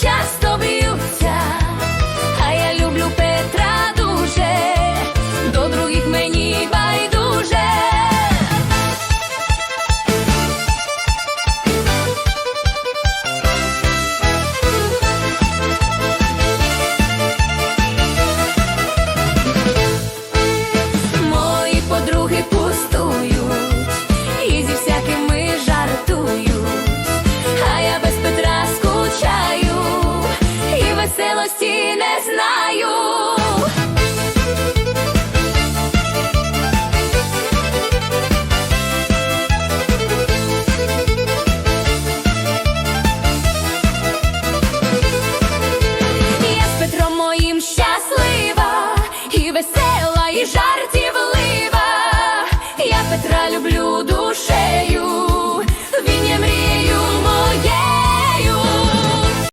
часто милості не знаю. Щаслива і весела, і жартівлива. Я Петра люблю душею.